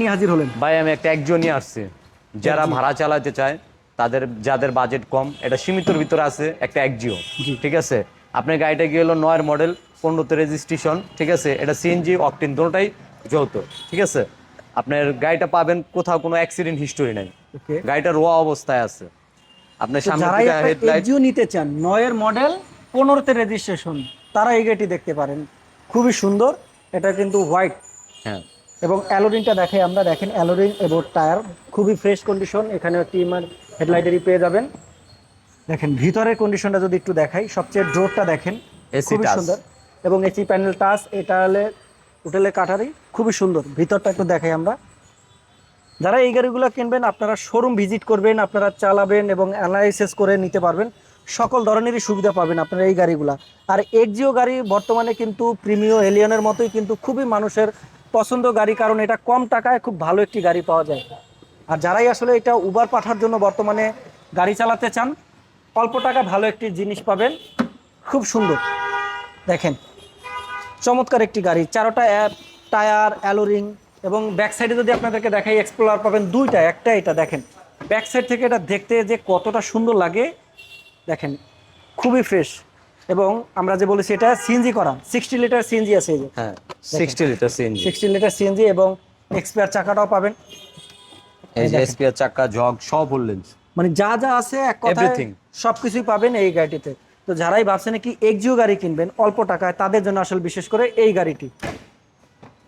নিয়ে হাজির হলেন। ভাই আমি একটা একজন নিয়ে আসছি। যারা ভাড়া চালাতে চায় তাদের যাদের বাজেট কম এটা সীমিতর ভিতরে আছে একটা একজিও ঠিক আছে? আপনার গাড়িটা গিয়ে হলো নয়ের মডেল পনেরোতে রেজিস্ট্রেশন ঠিক আছে? এটা সিএনজি অকটিন দুটোটাই যৌথ ঠিক আছে? আপনার গাড়িটা পাবেন কোথাও কোনো অ্যাক্সিডেন্ট হিস্টোরি নাই। গাড়িটা রোয়া অবস্থায় আছে। আপনার সামনে এক্সিও নিতে চান নয়ের মডেল পনেরোতে রেজিস্ট্রেশন তারা এই গাড়িটি দেখতে পারেন। খুবই সুন্দর এটা কিন্তু হোয়াইট হ্যাঁ। এবং অ্যালোরিনটা দেখে আমরা দেখেন অ্যালোরিন এবং টায়ার খুবই ফ্রেশ কন্ডিশন এখানে টিমার হেডলাইটেরই পেয়ে যাবেন। দেখেন ভিতরের কন্ডিশনটা যদি একটু দেখাই সবচেয়ে ডোরটা দেখেন খুবই সুন্দর। এবং এসি প্যানেল টাচ এটা হলে হোটেলে কাঠারি খুবই সুন্দর। ভিতরটা একটু দেখাই আমরা। যারা এই গাড়িগুলো কিনবেন আপনারা শোরুম ভিজিট করবেন আপনারা চালাবেন এবং অ্যানালাইসিস করে নিতে পারবেন। সকল ধরনেরই সুবিধা পাবেন আপনারা এই গাড়িগুলা। আর এক্সিও গাড়ি বর্তমানে কিন্তু প্রিমিও এলিয়নের মতোই কিন্তু খুবই মানুষের পছন্দ গাড়ি, কারণ এটা কম টাকায় খুব ভালো একটি গাড়ি পাওয়া যায়। আর যারাই আসলে এটা উবার পাঠার জন্য বর্তমানে গাড়ি চালাতে চান, অল্প টাকা ভালো একটি জিনিস পাবেন। খুব সুন্দর। দেখেন, চমৎকার একটি গাড়ি, চারোটা অ্যাপ, টায়ার, অ্যালোরিং এবং ব্যাক সাইডে যদি আপনাদেরকে দেখাই এক্সপ্লোরার পাবেন দুইটা, একটা এটা দেখেন। ব্যাক সাইড থেকে এটা দেখতে যে কতটা সুন্দর লাগে, দেখেন, খুবই ফ্রেশ এবং আমরা যে বলেছি, এটা সিএনজি করা সিক্সটি লিটার সিএনজি আছে হ্যাঁ। Sixty litre CNG sixty litre CNG এবং এক্সপায়ার চাকাটাও পাবেন। এই যে এসপিআর চাকা জগ সব বললেন মানে যা যা আছে এক কথায়. সবকিছুই পাবেন এই গাড়িটিতে। তো যারাই ভাবছেন কি এক্সিও গাড়ি কিনবেন অল্প টাকায় তাদের জন্য আসলে বিশেষ করে এই গাড়িটি।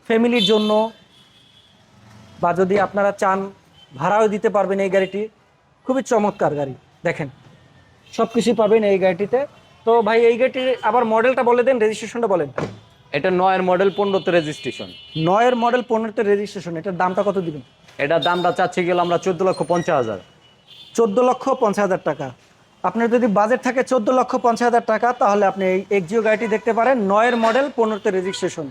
ফ্যামিলির জন্য বা যদি আপনারা চান ভাড়াও দিতে পারবেন এই গাড়িটি। খুবই চমৎকার গাড়ি দেখেন। সব কিছুই পাবেন এই গাড়িটিতে। তো ভাই এই গাড়িটির আবার মডেলটা বলে দেন রেজিস্ট্রেশনটা বলেন। এটা নয়ের মডেল পনেরোতে রেজিস্ট্রেশন নয়ের মডেল পনেরোতে রেজিস্ট্রেশন এটার দামটা কত দিবেন? এটার দামটা চাচ্ছি গেলে আমরা চোদ্দ লক্ষ পঞ্চাশ হাজার। চোদ্দ লক্ষ পঞ্চাশ হাজার টাকা। আপনার যদি বাজেট থাকে চোদ্দ লক্ষ পঞ্চাশ হাজার টাকা তাহলে আপনি এই এক্সিও গাড়িটি দেখতে পারেন নয়ের মডেল পনেরোতে রেজিস্ট্রেশন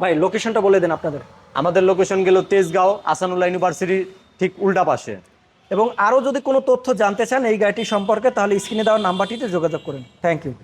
ভাই লোকেশনটা বলে দেন আপনাদের। আমাদের লোকেশন গেল তেজগাঁও আসানুল্লাহ ইউনিভার্সিটির ঠিক উল্টা পাশে। এবং আরও যদি কোনো তথ্য জানতে চান এই গাড়িটি সম্পর্কে তাহলে স্ক্রিনে দেওয়া নাম্বারটিতে যোগাযোগ করুন। Thank you